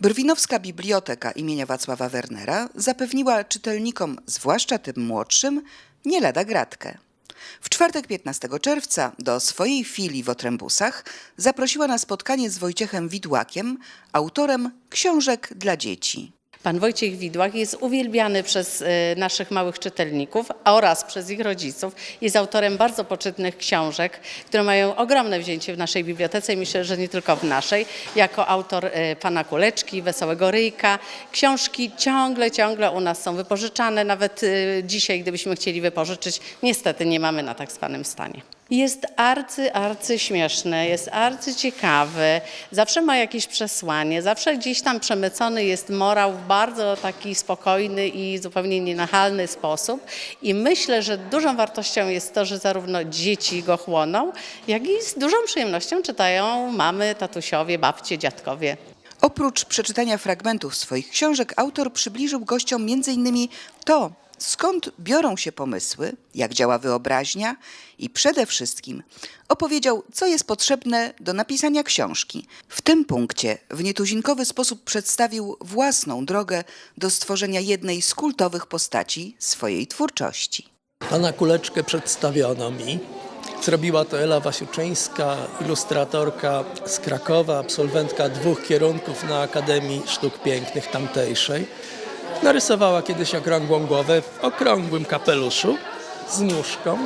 Brwinowska Biblioteka imienia Wacława Wernera zapewniła czytelnikom, zwłaszcza tym młodszym, nie lada gratkę. W czwartek 15 czerwca do swojej filii w Otrębusach zaprosiła na spotkanie z Wojciechem Widłakiem, autorem książek dla dzieci. Pan Wojciech Widłak jest uwielbiany przez e, naszych małych czytelników oraz przez ich rodziców. Jest autorem bardzo poczytnych książek, które mają ogromne wzięcie w naszej bibliotece i myślę, że nie tylko w naszej. Jako autor e, Pana Kuleczki, Wesołego Ryjka. Książki ciągle, ciągle u nas są wypożyczane. Nawet e, dzisiaj, gdybyśmy chcieli wypożyczyć, niestety nie mamy na tak zwanym stanie. Jest arcy, arcy śmieszny, jest arcy ciekawy, zawsze ma jakieś przesłanie, zawsze gdzieś tam przemycony jest morał w bardzo taki spokojny i zupełnie nienachalny sposób. I myślę, że dużą wartością jest to, że zarówno dzieci go chłoną, jak i z dużą przyjemnością czytają mamy, tatusiowie, babcie, dziadkowie. Oprócz przeczytania fragmentów swoich książek, autor przybliżył gościom m.in. to, skąd biorą się pomysły, jak działa wyobraźnia i przede wszystkim opowiedział, co jest potrzebne do napisania książki. W tym punkcie w nietuzinkowy sposób przedstawił własną drogę do stworzenia jednej z kultowych postaci swojej twórczości. Pana Kuleczkę przedstawiono mi. Zrobiła to Ela Wasiuczyńska, ilustratorka z Krakowa, absolwentka dwóch kierunków na Akademii Sztuk Pięknych tamtejszej. Narysowała kiedyś okrągłą głowę w okrągłym kapeluszu z nóżką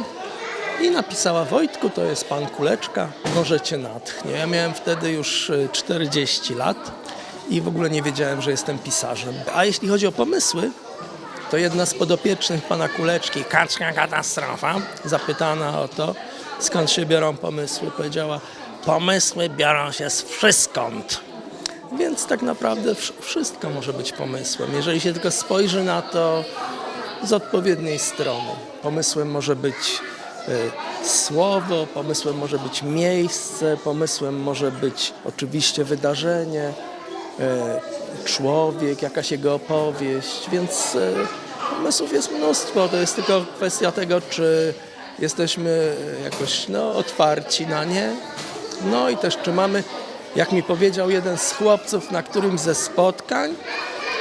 i napisała Wojtku, to jest pan Kuleczka, może cię natchnie. Ja miałem wtedy już y, 40 lat i w ogóle nie wiedziałem, że jestem pisarzem. A jeśli chodzi o pomysły, to jedna z podopiecznych pana Kuleczki, kaczka katastrofa, zapytana o to, skąd się biorą pomysły, powiedziała, pomysły biorą się z wszystkąd. Więc tak naprawdę wsz- wszystko może być pomysłem, jeżeli się tylko spojrzy na to z odpowiedniej strony. Pomysłem może być y, słowo, pomysłem może być miejsce, pomysłem może być oczywiście wydarzenie, e, człowiek, jakaś jego opowieść, więc e, pomysłów jest mnóstwo. To jest tylko kwestia tego, czy jesteśmy jakoś no, otwarci na nie. No i też, czy mamy, jak mi powiedział jeden z chłopców na którymś ze spotkań,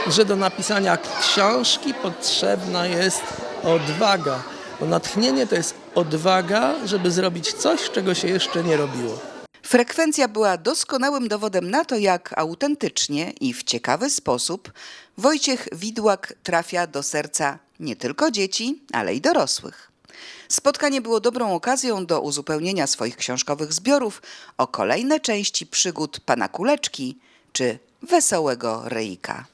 że do napisania książki potrzebna jest odwaga. Bo natchnienie to jest odwaga, żeby zrobić coś, czego się jeszcze nie robiło. Frekwencja była doskonałym dowodem na to, jak autentycznie i w ciekawy sposób Wojciech Widłak trafia do serca nie tylko dzieci, ale i dorosłych. Spotkanie było dobrą okazją do uzupełnienia swoich książkowych zbiorów o kolejne części przygód pana Kuleczki czy Wesołego Ryjka.